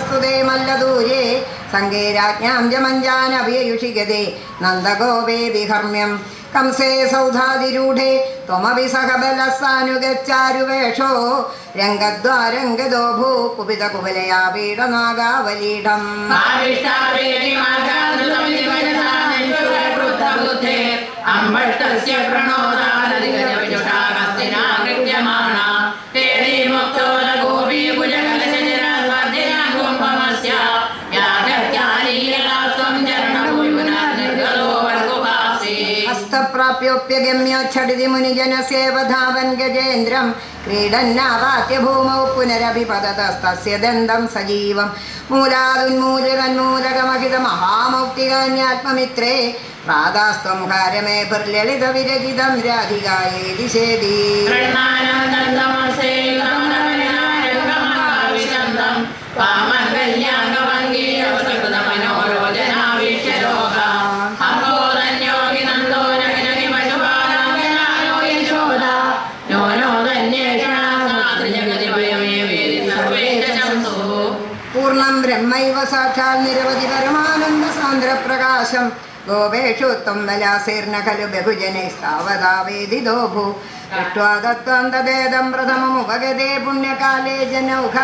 പ്രാതസന്ദ്രസ്തപോജക്ഷിതിപതിവജസാ സംഗേ രാജ്ഞാം ജമഞ്ജാനഭിയുഷിഗതേ നന്ദഗോപേ വിഹർമ്മ്യം. കംസേ സൗധാതിരൂഢേ. ത്വമവി സഹബലസാനുഗച്ചാരുവേഷോ രംഗദ്വാരംഗദോ ഭൂ കുപിത കുവലയാ പീഡനാഗാവലീഢം അമ്പഷ്ടസ്യ പ്രണോദാനദിഗജവിജുഷാകസ്തിനാകൃത്യമാണ गम्योच्छटिति मुनिजनसेवधावन् गजेन्द्रं क्रीडन्नावात्य भूमौ पुनरपि पततस्तस्य दन्तं सजीवं मूलादुन्मूलतन्मूलकमहितमहामौक्तिकान्यात्ममित्रे प्रादास्त्वं कार्यमे पर्ललितविरचितं विरचितं दिशेदि प्रणमानं दन्तमसे സാക്ഷാൽ നിരവധി പരമാനന്ദ സാന്ദ്രപ്രകാശം. ഗോപേഷു ത്വംബലാസീർണ ഖലു ബഹുജനെ ഭൂ. ദൃഷ്ട്വാ തത്വം പുണ്യകാലേ ജനൗഘ.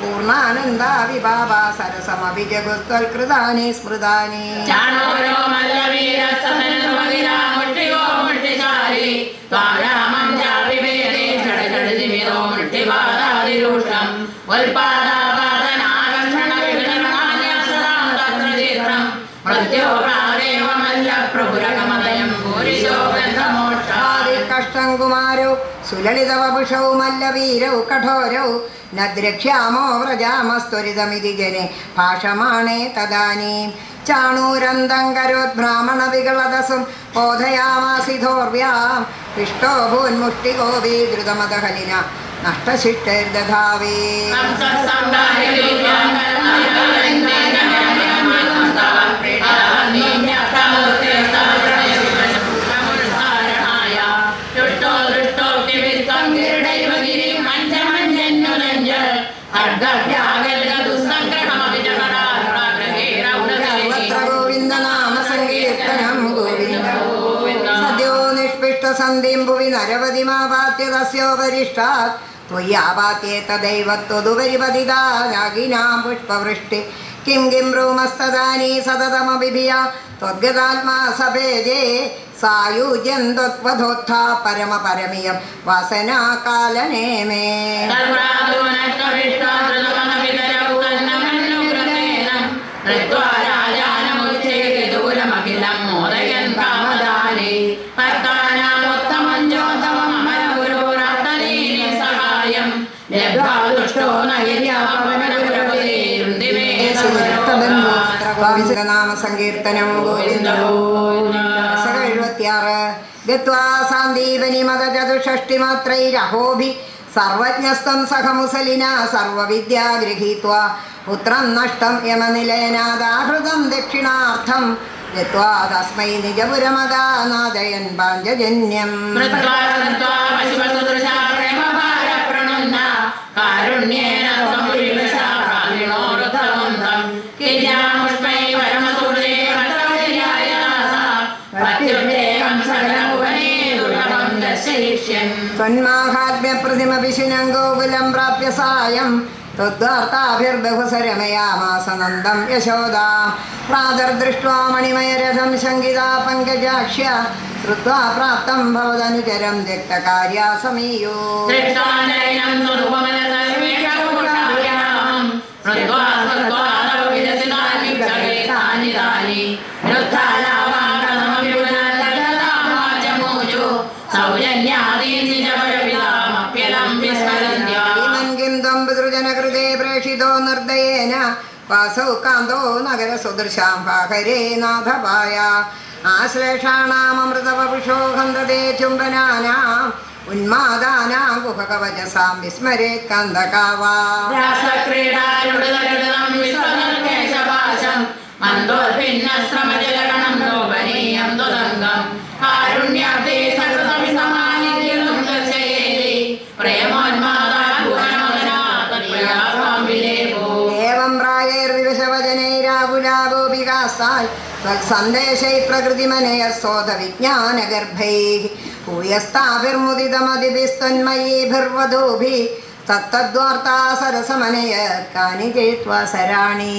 പൂർണാനന്ദാ വിഭാവ സരസമഭി ജഗുസ്ത്വൽകൃതാനി സ്മൃതാനി മൃത്യോ പ്രാദേവ മല്ല പ്രഭുരകമതയം ഭൂരിശോ കഷ്ടം കുമാരോ സുലളിതവപുഷൗ മല്ലവീരൗ കഠോരൗ ന ദ്രക്ഷ്യാമോ വ്രജാമസ്ത്വരിതമിതി ജനെ ഭാഷമാണേ തദാനീം. ചാണൂരന്തം കരോദ്ബ്രാഹ്മണ വികളദസും ബോധയാമാസിധോർവ്യാം പിഷ്ടോ ഭൂന്മുഷ്ടികോപി ദ്രുതമദഹലിന प्रविष्टात् त्वयि आवात्ये तदैव त्वदुपरिपतिता पुष्पवृष्टि। किं किं रोमस्तदानी सततमभिभिया। त्वद्गतात्मा सभेदे सायुज्यं त्वत्वधोत्था परमपरमियं। वसनाकालने मे। कृत्वा നാമ സങ്കീർത്തനം ഗോവിന്ദ എഴുപത്തിയാറ് ഗത്വാ സാന്ദീപനി മതചതുഷ്ടിമാത്രൈരഹോഭി സർവജ്ഞസ്തം സഹമുസലിന സർവവിദ്യ ഗൃഹീത്വ പുത്രം നഷ്ടം യമനിലയനാദാഹൃതം ദക്ഷിണാർത്ഥം ഗത്വാ തസ്മൈ നിജപുരമദാനാദയൻ പാഞ്ചജന്യം കാരുണ്യേന ദർശയിഷ്യൻ ത്വന്മാഹാത്മ്യപ്രതിമപിശുനം ഗോകുലം പ്രാപ്യ സായം. ത്വദ്വാർത്താഭിർബഹുസരമയാമാസ നന്ദം യശോദാ. പ്രാതർദൃഷ്ട്വാ മണിമയരഥം ശങ്കിതാ പങ്കജാക്ഷ്യ. ശ്രുത്വാ പ്രാപ്തം ഭവതനുചരം രക്തകാര്യാ പിതൃജനകൃതേ പ്രേഷിതോ നിർദ്ദയേന. വാസൗ കാന്തോ നഗരസുദൃശാം പാഹരേ നാഥപായ ആശ്ലേഷാണാമൃതവപുഷോ ഹന്തതേ ചുംബനാനാം. ഉന്മാദാനാം ഗുഹകവചസാം രാസക്രീഡാരുടതരുടതം വിശ്വനർക്കേശപാശം മന്ദോർഭിന്നശ്രമജലഗണം ലോപനീയം मनसाय त्वत्सन्देशै प्रकृतिमनेयसोधविज्ञानगर्भैः भूयस्ताभिर्मुदितमदिभिस्तन्मयीभिर्वधूभिः तत्तद्वार्ता सरसमनय कानि सराणि।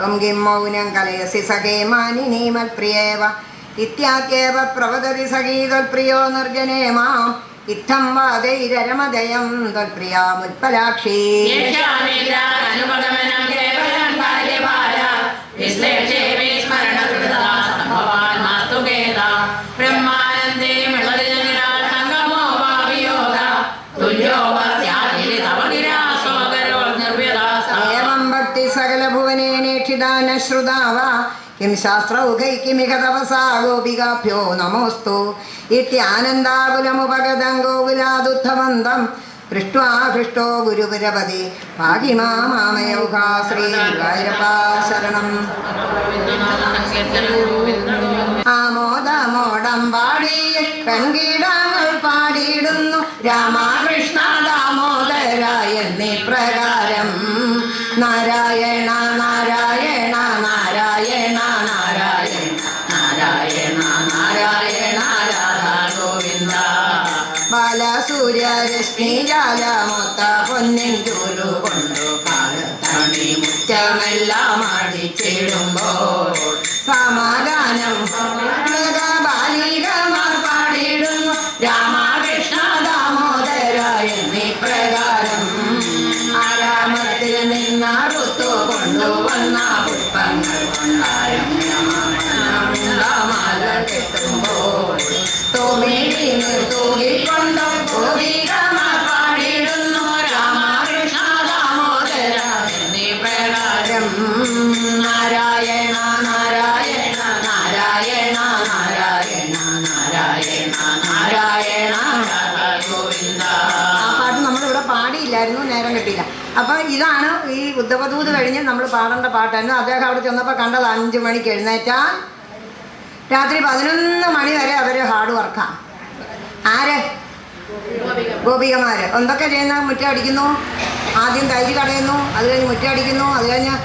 ത്വം കിം മൗനം കലയസി സഖേ മാനിനി മൽപ്രിയേവ ഇത്യാദ്യേവ പ്രവദതി സഖീ ത്വൽപ്രിയോ നിർജനേ മാം. ഇത്തം യേശാനിദ്രാനുപഗമനം കേവലം കാര്യഭാര വിശ്ലേഷേ ശ്രുതാവ കിം ഗോപികാഭ്യോ നമോസ്തു ഇത്യാനന്ദാകുലമുപഗതം ഗോകുലാദുദ്ധവന്തം പൃഷ്ട്വാ ഹൃഷ്ടോ ഗുരുപുരപതി പാകി മാമയൗഘാ ശ്രീ ഗുരുവായൂരപ്പാ ശരണം ആമോദമോടം പാടി കൺകീടങ്ങൾ പാടിയിടുന്നു. രാമകൃഷ്ണ നാരായണ നാരായണ രാധാ ഗോവിന്ദ. ബാലസൂര്യരശ്മി ജാലമൊത്ത പൊന്നിൻ ചൂരു കൊണ്ടു കാലത്തണി മുറ്റമെല്ലാം അടിച്ചിടുമ്പോൾ. സമാധാനം ബാലികമാർ നാരായണ നാരായണ നാരായണ നാരായണ ഗോവിന്ദ. ആ പാട്ട് നമ്മളിവിടെ പാടിയില്ലായിരുന്നു നേരം കിട്ടിയില്ല. അപ്പോൾ ഇതാണ് ഈ ഉദ്ധവദൂത് കഴിഞ്ഞ് നമ്മൾ പാടേണ്ട പാട്ടായിരുന്നു. അദ്ദേഹം അവിടെ ചെന്നപ്പോൾ കണ്ടത് അഞ്ചു മണിക്ക് എഴുന്നേറ്റാൽ രാത്രി പതിനൊന്ന് മണി വരെ അവർ ഹാർഡ് വർക്കാണ് ആര്? ഗോപികമാര്. എന്തൊക്കെ ചെയ്യുന്ന? മുറ്റ അടിക്കുന്നു. ആദ്യം തൈര് കടയുന്നു അത് കഴിഞ്ഞ് മുറ്റ അടിക്കുന്നു അത് കഴിഞ്ഞ്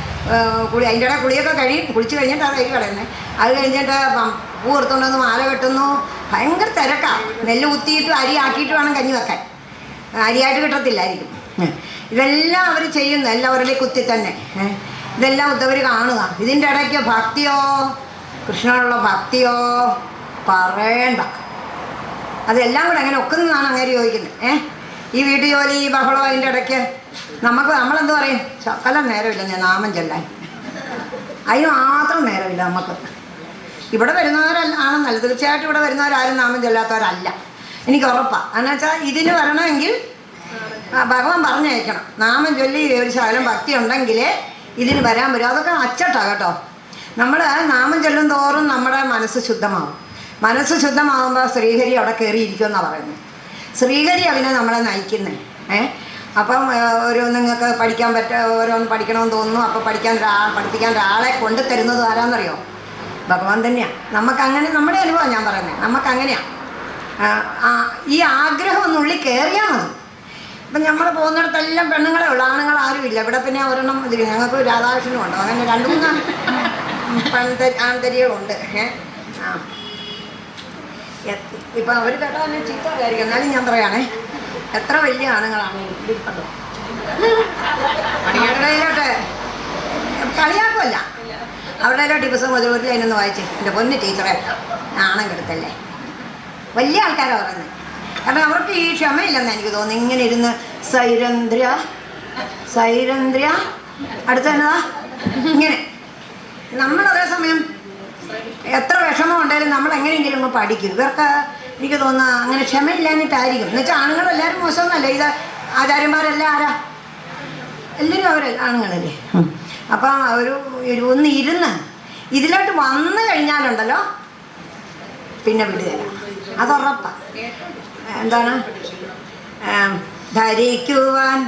കുളി അതിന്റെ കുളിയൊക്കെ കഴിയും കുളിച്ച് കഴിഞ്ഞിട്ടാണ് തൈര് കടയുന്നത് അത് കഴിഞ്ഞിട്ട് പൂ എടുത്തുകൊണ്ട് വന്ന് മാല കെട്ടുന്നു. ഭയങ്കര തിരക്കാണ് നെല്ല് കുത്തിയിട്ട് അരി ആക്കിയിട്ട് വേണം കഞ്ഞി വെക്കാൻ. അരിയായിട്ട് കിട്ടത്തില്ലായിരിക്കും. ഇതെല്ലാം അവർ ചെയ്യുന്നു. എല്ലാവരിലേക്ക് കുത്തി തന്നെ. ഇതെല്ലാം ഉദ്ധവർ കാണുക. ഇതിന്റെ ഇടയ്ക്ക് ഭക്തിയോ? കൃഷ്ണനുള്ള ഭക്തിയോ? പറയണ്ട. അതെല്ലാം കൂടെ അങ്ങനെ ഒക്കുന്നതാണ് അങ്ങനെ ചോദിക്കുന്നത്. ഏ? ഈ വീട്ടു ജോലി ഈ ബഹളം അതിന്റെ ഇടയ്ക്ക്? നമുക്ക് നമ്മളെന്ത് പറയും? ശകലം നേരമില്ല ഞാൻ നാമം ചെല്ലാൻ. അതിന് മാത്രം നേരമില്ല നമുക്ക്. ഇവിടെ വരുന്നവരാണ് ആണെന്നല്ല. തീർച്ചയായിട്ടും ഇവിടെ വരുന്നവരാരും നാമം ചൊല്ലാത്തവരല്ല എനിക്ക് ഉറപ്പാണ് കാരണം വെച്ചാൽ ഇതിന് വരണമെങ്കിൽ ഭഗവാൻ പറഞ്ഞയക്കണം. നാമം ചൊല്ലി ഒരു ശകലം ഭക്തി ഉണ്ടെങ്കിലേ ഇതിന് വരാൻ വരും അതൊക്കെ അച്ചട്ടാണ് കേട്ടോ. നമ്മൾ നാമം ചൊല്ലും തോറും നമ്മുടെ മനസ്സ് ശുദ്ധമാവും. മനസ്സ് ശുദ്ധമാകുമ്പോൾ ശ്രീഹരി അവിടെ കയറിയിരിക്കുമെന്നാണ് പറയുന്നത്. ശ്രീഹരി അതിനെ നമ്മളെ നയിക്കുന്നത് ഏ? അപ്പം ഒരു നിങ്ങൾക്ക് പഠിക്കാൻ പറ്റ ഓരോന്ന് പഠിക്കണമെന്ന് തോന്നുന്നു. അപ്പോൾ പഠിക്കാൻ പഠിപ്പിക്കാൻ ഒരാളെ കൊണ്ടു തരുന്നത് ആരാന്നറിയോ? ഭഗവാൻ തന്നെയാണ് നമുക്കങ്ങനെ നമ്മുടെ അനുഭവം ഞാൻ പറയുന്നത് നമുക്കങ്ങനെയാണ് ഈ ആഗ്രഹം ഒന്ന് ഉള്ളിൽ കയറിയാൽ മതി. ഇപ്പം നമ്മൾ പോകുന്നിടത്തെല്ലാം പെണ്ണുങ്ങളെ ഉള്ളു ആണുങ്ങൾ ആരുമില്ല ഇവിടെ പിന്നെ ഒരെണ്ണം ഇത് ഞങ്ങൾക്ക് രാധാകൃഷ്ണനും ഉണ്ട്. അങ്ങനെ രണ്ട് മൂന്ന് പെൺത ആൺതരികളുണ്ട്. ഏഹ് ആ. ഇപ്പം അവർ കേട്ടോ എന്നെ ചീത്ത വിചാരിക്കും എന്നാലും ഞാൻ പറയുകയാണേ എത്ര വലിയ ആണുങ്ങളാണ് ഇരിപ്പുണ്ടോ കളിയാക്കുമല്ല പുസ്തകം ഒരു ഒരു അതിനൊന്ന് വായിച്ച്. എന്റെ പൊന്ന് ടീച്ചറെ നാണം കെടുത്തല്ലേ? വലിയ ആൾക്കാരാണ് പറയുന്നത്. കാരണം അവർക്ക് ഈ ക്ഷമയില്ലെന്ന് എനിക്ക് തോന്നുന്നു ഇങ്ങനെ ഇരുന്ന് സൈരന്ദ്ര സൈരന്ദ്ര അടുത്ത എന്നതാ ഇങ്ങനെ. നമ്മൾ അതേസമയം എത്ര വിഷമം ഉണ്ടെങ്കിലും നമ്മൾ എങ്ങനെയെങ്കിലും ഒന്ന് പഠിക്കും. ഇവർക്ക് എനിക്ക് തോന്നുന്ന അങ്ങനെ ക്ഷമയില്ലാഞ്ഞിട്ടായിരിക്കും. എന്നുവെച്ചാൽ ആണുങ്ങളെല്ലാവരും മോശമൊന്നുമല്ല. ഇത് ആചാര്യന്മാരെല്ലാം ആരാ? എല്ലാവരും അവരെ ആണുങ്ങളല്ലേ? അപ്പം ഒരു ഒന്ന് ഇരുന്ന് ഇതിലോട്ട് വന്നു കഴിഞ്ഞാലുണ്ടല്ലോ പിന്നെ വിടുകയില്ല. അതുറപ്പാണ് എന്താണ്? ആം, ധരിക്കുവാൻ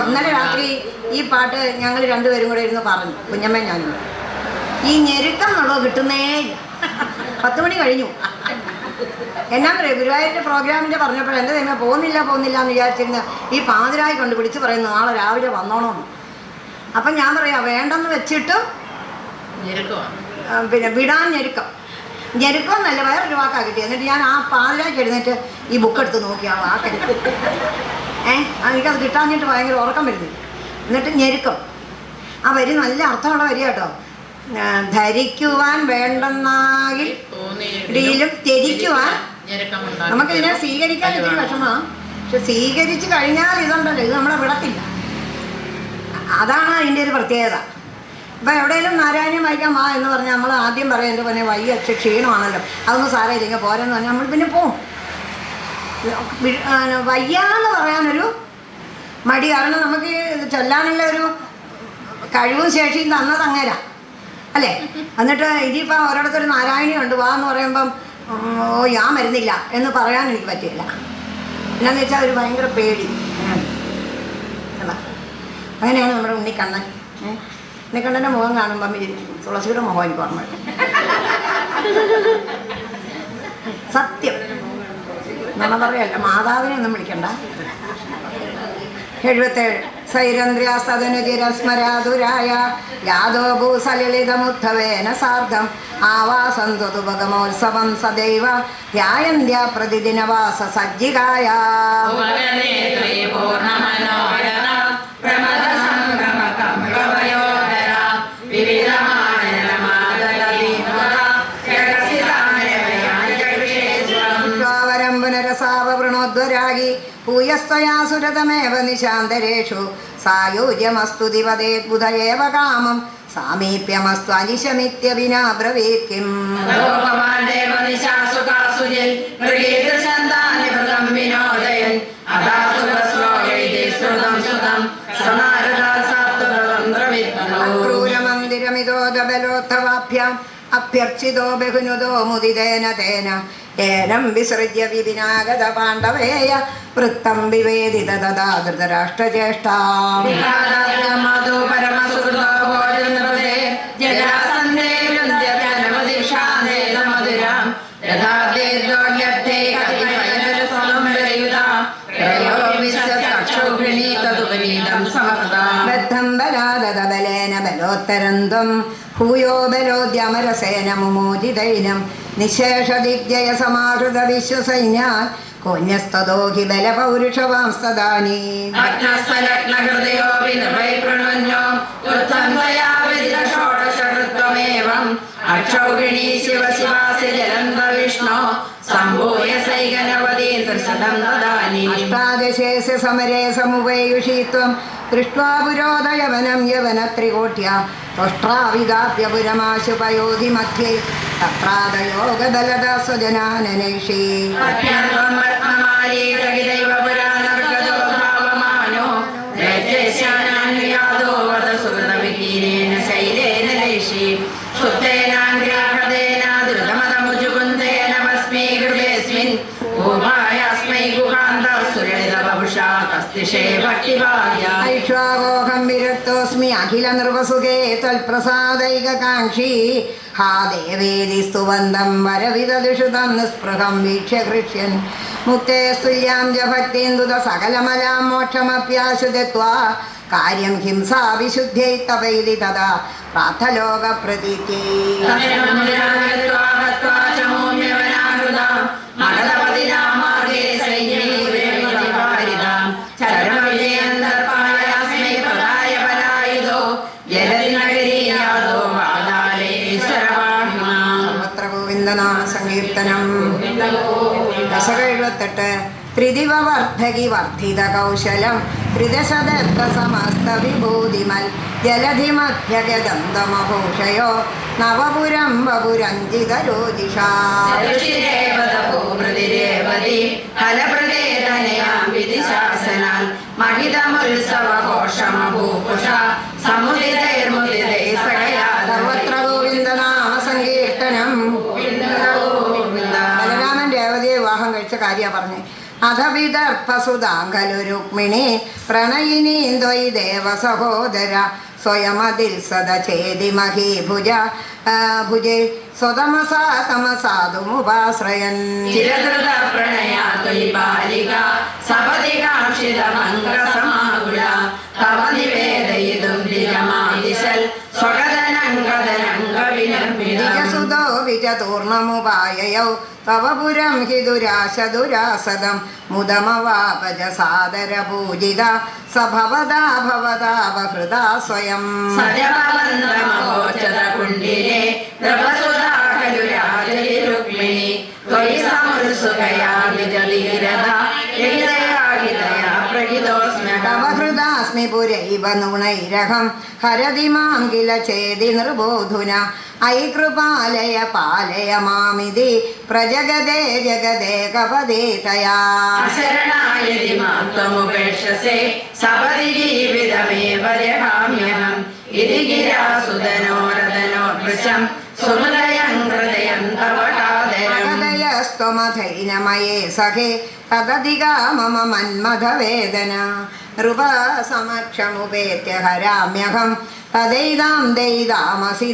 ഇന്നലെ രാത്രി ഈ പാട്ട് ഞങ്ങൾ രണ്ടുപേരും കൂടെ ഇരുന്ന് പറഞ്ഞു. കുഞ്ഞമ്മ ഞാനും. ഈ ഞെരുക്കം എന്നുള്ളത് കിട്ടുന്നേ. പത്ത് മണി കഴിഞ്ഞു. എന്നാ പറയുക ഗുരുവായൂരിന്റെ പ്രോഗ്രാമിന്റെ പറഞ്ഞപ്പോൾ എന്റെ തന്നെ പോകുന്നില്ല പോകുന്നില്ല എന്ന് വിചാരിച്ചിരുന്ന? ഈ പാതിരായി കൊണ്ട് വിളിച്ച് പറയുന്നു നാളെ രാവിലെ വന്നോണമെന്ന് അപ്പം ഞാൻ പറയാം വേണ്ടെന്ന് വെച്ചിട്ട് പിന്നെ വിടാൻ ഞെരുക്കം. ഞെരുക്കം എന്നല്ല വേറൊരു വാക്കാ കിട്ടി എന്നിട്ട് ഞാൻ ആ പാതിരാക്കി എഴുന്നേറ്റ് ഈ ബുക്ക് എടുത്ത് നോക്കി ആ വാക്കെടുത്ത് ഏ എനിക്കത് കിട്ടാഞ്ഞിട്ട് ഭയങ്കര ഉറക്കം വരുന്നു. എന്നിട്ട് ഞെരുക്കം. ആ വരി നല്ല അർത്ഥമുള്ള വരി കേട്ടോ. ധരിക്കുവാൻ വേണ്ടെന്നാകിൽ ഇടയിലും ത്യജിക്കുവാൻ നമുക്കിതിനെ സ്വീകരിക്കാൻ ഇത്തിരി വിഷമമാണ് പക്ഷെ സ്വീകരിച്ചു കഴിഞ്ഞാൽ ഇതുണ്ടല്ലോ ഇത് നമ്മളെ വിടത്തില്ല. അതാണ് അതിന്റെ ഒരു പ്രത്യേകത. ഇപ്പം എവിടെയെങ്കിലും നാരായണീയം വായിക്കാൻ വാ എന്ന് പറഞ്ഞാൽ നമ്മൾ ആദ്യം പറയും എന്റെ പിന്നെ വയ്യ അക്ഷ ക്ഷീണമാണല്ലോ. അതൊന്നും സാരമില്ലെങ്കിൽ പോരെന്ന് പറഞ്ഞാൽ നമ്മൾ പിന്നെ പോവും. വയ്യാന്ന് പറയാനൊരു മടി. കാരണം നമുക്ക് ചൊല്ലാനുള്ള ഒരു കഴിവും ശേഷിയും തന്നത് അങ്ങേരാ. അല്ലേ? എന്നിട്ട് ഇനിയിപ്പോൾ ഒരിടത്തൊരു നാരായണി ഉണ്ട് വാ എന്ന് പറയുമ്പം ഓ ഞാൻ മരുന്നില്ല എന്ന് പറയാൻ എനിക്ക് പറ്റില്ല എന്നാന്ന് വെച്ചാൽ ഒരു ഭയങ്കര പേടി. അങ്ങനെയാണ് നമ്മുടെ ഉണ്ണിക്കണ്ണൻ? ഉണ്ണിക്കണ്ണന്റെ മുഖം കാണുമ്പം തുളസിയുടെ മുഖം എനിക്ക് ഓർമ്മ സത്യം. നമ്മൾ പറയല്ല മാതാവിനെ ഒന്നും വിളിക്കണ്ട. എഴുപത്തേഴ് സൈരന്ദ്ര്യാസ്തനുചിരസ്മരാതുരായ യാദോ ഭൂസലിതമുദ്ധവേന സാർദ്ധം ആവാസന്തുപഗമോത്സവം സദൈവ ധ്യായന്ത്യ പ്രതിദിനവാസ സജ്ജികായ ഭൂയസ്ത്വയാ നിശാന്തരേഷു. സായൂജ്യമസ്തു ദിവദേ ഏവ കാമം സാമീപ്യമസ്തു അനിശമിത്യവിനാബ്രവീത് കിം ക്രൂരമന്ദിരമിതോദബലോത്ഥവാഭ്യാം അഭ്യർച്ചിതോ ബഹുനുതോ മുദിതേന തേന. ഏനം വിസൃജ്യ വിപിനാഗത പാണ്ഡവേയ. വൃത്തം വിവേദിത തഥാ ധൃതരാഷ്ട്രചേഷ്ടാ ബദ്ധം ബലാദത ബലേന ബലോത്തരം ത്വം ഭൂയോ ബലോദ്യമരസേന മുമോചിതൈനം നിശേഷദിഗ്ജയ സമാഹൃത വിശ്വസൈന്യാൽ കോന്യസ്തോ ഹി ബലപൗരുഷവാംസ്തദാനീ ഹൃദയോ ശിവ ശിവാസി ജലന്ത സൈകനവതീ ത്രിശതം ദദാനി അഷ്ടാദശേസ് സമരേ സമുപേയുഷീ ത്വം ദൃഷ്ട്വാ ത്വഷ്ട്രാവിഗാപ്യപുരമാശുപയോധി മധ്യേ തത്രാദയോഗബലദ സ്വജനാനനൈഷീ വിരക്തോസ്മി അഖില നൃപസുഖേ ത്വൽപ്രസാദൈകാംക്ഷി ഹാ ദേവേദി സ്തുവന്തം വരവിദുഷുതം നിസ്പൃഹം വീക്ഷ്യ കൃഷ്യൻ. മുക്തേ സ്തുല്യാം ജ സകലമലാം മോക്ഷമപ്യാശുതത്വാ കാര്യം ഹിംസാ വിശുദ്ധ്യൈ തപൈതി തഥാ. പ്രാർത്ഥലോക പ്രതീത്യൈ ദശക എഴുപത്തെട്ട് ത്രിദിവ വർദ്ധകി വർദ്ധിത കൗശലം ത്രിദശദത്ത സമസ്ത വിഭൂതിമൽ ജലധി മധ്യഗദന്തമഭൂഷയോ നവപുരം വപുരഞ്ജിത രോജിഷാ സർവത്ര ഗോവിന്ദനാമ പറഞ്ഞു. അധവിദർഭസുതാങ്കലു രുക്മിണി പ്രണയിനീന്തൊയ് ദേവസഹോദര സഹോദര സ്വയമതിൽ സദചേതി മഹീഭുജ ആ, ഭുജേ സ്വതമസാ തമസാതുമുപാശ്രയൻ. ചിരധൃത വിജസുതോ വിജതൂർണമുപായയൗ തവ പുരം ഹി ദുരാശ ദുരാസദം മുദമവാപജ സാദര പൂജിത സഭവതാ ഭവതാ ബഹൃതാ സ്വയം സജപവന്തമഗോചര കുണ്ടിലെ നൃപസുധാകലു രാജലി രുക്മിണി ത്വയി സമുത്സുകയാ നിജധീരത രഹിതയാഹിതയാ പ്രഹിതോസ്മ്യഹം തവ ഹൃദാസ്മി പുരൈവ നുണൈരഹം ഹരതി മാം കില ചേതി നൃബോധുന ഐ കൃപാലയ പാലയ മാമിതി പ്രജഗദേ ജഗദേ കപദേതയാ മാം മാത്വമുപേക്ഷസേ സപതി ജീവിതമേവ രഹാമ്യഹം ഇതി ഗിരാസുതനോരതനോദൃശം സുഹൃദയം ഹൃദയം തവ കാതരം ഹൃദയസ്ത്വമധൈനമയേ സഖേ തദധികാ മമ മന്മഥവേദന. നൃപസമക്ഷമുപേത്യ ഹരാമ്യഹം തദൈതാം ദൈതാമസി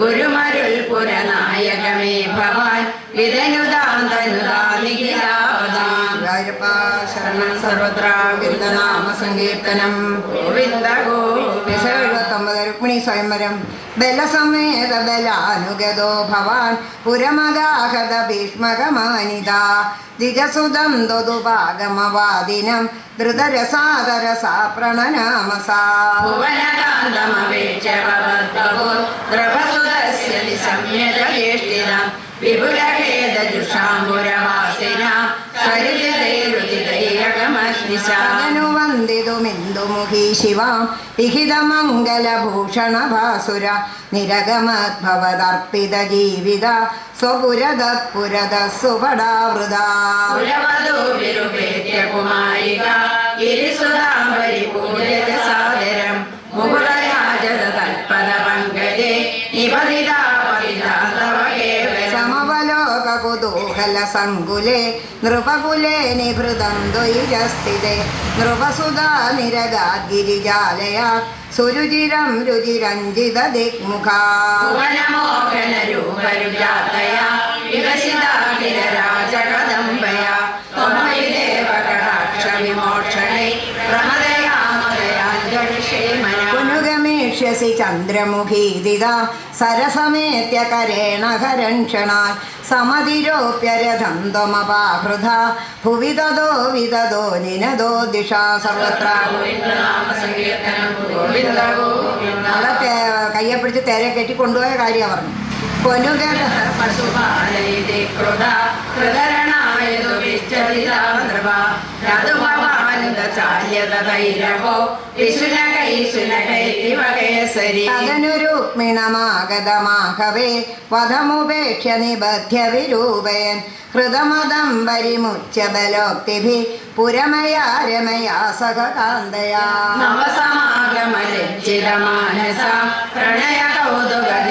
ഗുരുമരുൾ പുരനായകമേ ഭവാൻ സർവത്ര സങ്കീർത്തനം ഗോവിന്ദ ഗോവിസ രുക്മിണി സ്വയംവരം. ബലസമേത ബലാനുഗതോ ഭവാൻ പുരമദാഹത ഭീഷ്മകമാനിത. ദിജസുതം ദുതുപാഗമവാദിനം ധൃതരസാദരസാ പ്രണനാമസാ. വിപുലഖേദജുഷാംബുരവാസിന സരിതൈരുതിതൈകമഗ്നിശാ ുവന്ദിതുമിന്ദുമുഖീ ശിവാം. വിഹിതമംഗലഭൂഷണഭാസുര നിരഗമദ്ഭവതർപ്പിത ജീവിത. സ്വപുരത പുരത സുപടാവൃത. സങ്കുലേ നൃപകുലേ നിഭൃതം ദ്വൈജസ്ഥിതേ നൃപസുതാ ഗിരിജാലയ സുരുചിരം രുചിരഞ്ജിത ദിക്മുഖാ പുനുഗമേഷ്യസി ചന്ദ്രമുഖീദിത സരസമേത്യ കരേണ ഹരൺക്ഷണാൽ സമതിരോപ്യരഥം ത്വമപാഹൃത ഭുവി തതോ വിതതോ നിനതോ ദിശാ സർവത്ര. അതൊക്കെ കയ്യെ പിടിച്ച് തേരെ കെട്ടി കൊണ്ടുപോയ കാര്യമാണ് പറഞ്ഞു പൊന്നുക പശുപാലയിതി കൃത കൃതരണായതു വിശ്ചരിതാ നൃപ രതുഭവാനുത വധമുപേക്ഷ നിബദ്ധ്യ വധമുപേക്ഷ്യ നിബധ്യ വിരൂപയൻ ഹൃദമതം വരിമുച്ച ബലോക്തിഭി പുരമയാ രമയാ സഹകാന്തയാ. നവസമാഗമലജ്ജിതമാനസ. പ്രണയ കൗതുകദിംബിതമന്മത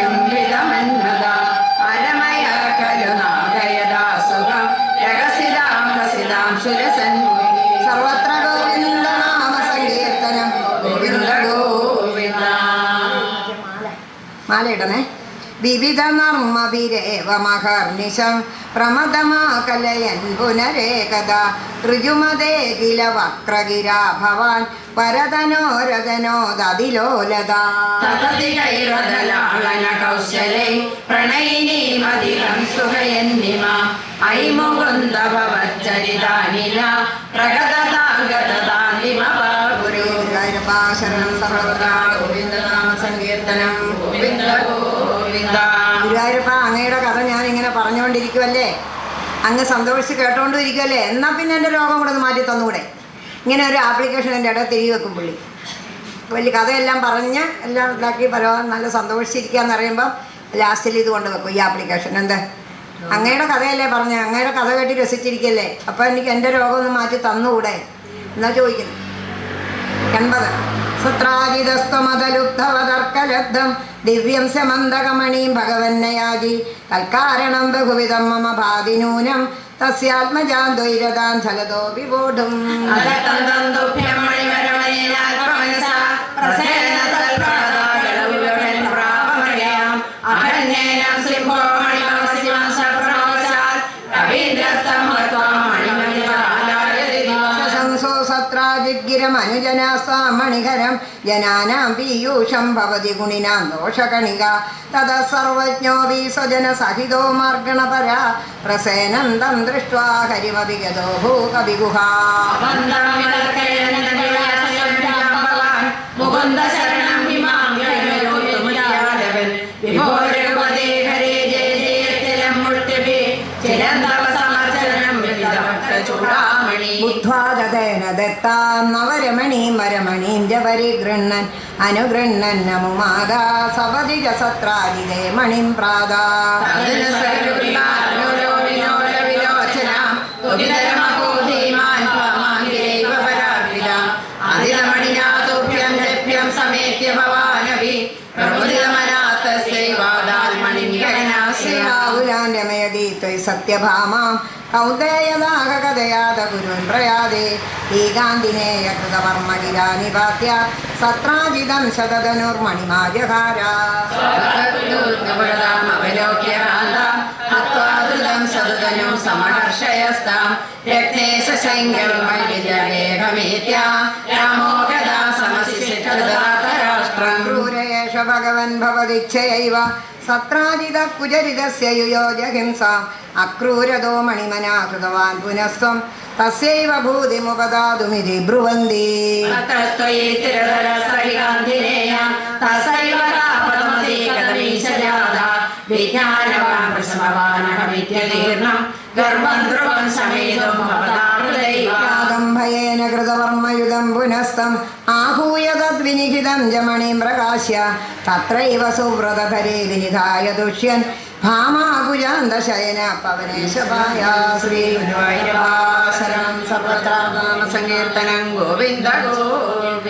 മാലയിടണേ വിവിധ നർമ്മവിരേവമഹർനിശം പ്രമദമാകലയൻ പുനരേകത ഋജുമതേ കില വക്രഗിരാ ഭവാൻ കൈരതലാളന കൗശലേ പ്രണയിനീമധികം സുഖയന്നിമ. ഐ മുകുന്ദ ഭവച്ചരിതാനില പ്രഗതതാഗതതാന്തിമ ഗുരു ശരണം ഇങ്ങനെ പറഞ്ഞുകൊണ്ടിരിക്കുമല്ലേ അങ്ങ് സന്തോഷിച്ച് കേട്ടോണ്ടും ഇരിക്കുമല്ലേ എന്നാൽ പിന്നെ എന്റെ രോഗം കൂടെ ഒന്ന് മാറ്റി തന്നുകൂടെ ഇങ്ങനെ ഒരു ആപ്ലിക്കേഷൻ എന്റെ ഇടയിൽ തിരികെ വെക്കും പുള്ളി. വലിയ കഥയെല്ലാം പറഞ്ഞ് എല്ലാം ഇതാക്കി പരവാൻ നല്ല സന്തോഷിച്ചിരിക്കുകയെന്ന് അറിയുമ്പോൾ ലാസ്റ്റിൽ ഇത് കൊണ്ട് വെക്കും ഈ ആപ്ലിക്കേഷൻ എന്ത്? അങ്ങയുടെ കഥയല്ലേ പറഞ്ഞ. അങ്ങയുടെ കഥ കേട്ടി രസിച്ചിരിക്കല്ലേ? അപ്പോൾ എനിക്ക് എന്റെ രോഗം ഒന്ന് മാറ്റി തന്നുകൂടെ എന്നാ ചോദിക്കുന്നു. എൺപത്. സത്രാജിതസ്ത്വമതലുബ്ധവതർക്കലബ്ധം ദിവ്യം സമന്തകമണീം ഭഗവന്നയാജി തൽക്കാരണം ബഹുവിധം മമ ഭാതിനൂനം തസ്യാത്മജാൻ ദ്വൈരതാൻ ഫലതോ വിവോഢും സത്രാജിഗിരമനുജനാസ്വാം മണികരം ജനാനാം പീയൂഷം ഭവതി ഗുണിനാം ദോഷകണിക. തത സർവജ്ഞോ വി സ്വജനസഹിതോ മാർഗണപര. പ്രസേനന്ദം ദൃഷ്ട്വാ ഹരിമപി ഗതോ ഭൂകവിഗുഹാ മുകുന്ദ വരമണീം ജ പരിഗൃണ്ണൻ അനുഗൃണ്ണൻ നമുമാകാ സപതിജ സത്രാജിതേ മണിം പ്രാതാ സത്യഭാമാം കൗന്ദേയദാഹകഥയാത ഗുരുൻ പ്രയാതേ ഏകാന്തിനേയ കൃതവർമ്മ ഗിരാ നിപാത്യ സത്രാജിതം ശതധനുർമണിമാജഹാര സമഹർഷയസ്താം രത്നേശങ്കരം രാമോ ഗദാ സമശിഷ്ടരാഷ്ട്രം ക്രൂരയേഷ ഭഗവൻ ഭവതിച്ഛയൈവ സത്രാജിത കുചരിതസ്യ യുയോജ ഹിംസാം. അക്രൂരതോ മണിമനാ കൃതവാൻ പുനസ്ത്വം തസ്യൈവ ഭൂതിമുപദാതുമിതി ബ്രുവന്തി. ഗർഭം ധ്രുവം സമേതം ഭവതാഹൃദൈവ യാദംഭയേന കൃതവർമ്മയുധം പുനസ്തം ആഹൂയ തദ്വിനിഹിതം ജമണിം പ്രകാശ്യ. തത്രൈവ സുവ്രതധരേ വിനിധായ ദുഷ്യൻ. ഭാമാകുജാന്തശയന പവനേശപായ ശ്രീ ഗുരുവായൂരപ്പാ ശരണം സർവത്ര ഗോവിന്ദ ഗോവിന്ദ.